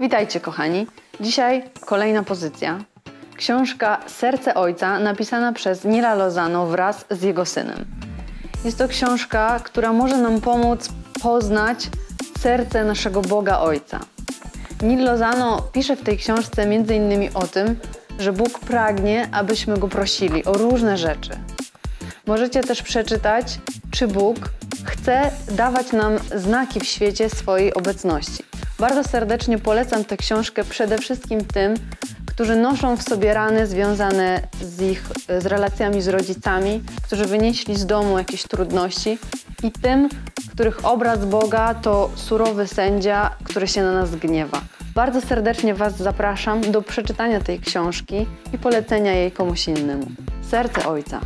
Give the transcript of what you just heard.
Witajcie kochani. Dzisiaj kolejna pozycja. Książka Serce Ojca napisana przez Nila Lozano wraz z jego synem. Jest to książka, która może nam pomóc poznać serce naszego Boga Ojca. Nil Lozano pisze w tej książce m.in. o tym, że Bóg pragnie, abyśmy Go prosili o różne rzeczy. Możecie też przeczytać, czy Bóg chce dawać nam znaki w świecie swojej obecności. Bardzo serdecznie polecam tę książkę przede wszystkim tym, którzy noszą w sobie rany związane z ich z relacjami z rodzicami, którzy wynieśli z domu jakieś trudności i tym, których obraz Boga to surowy sędzia, który się na nas gniewa. Bardzo serdecznie Was zapraszam do przeczytania tej książki i polecenia jej komuś innemu. Serce Ojca.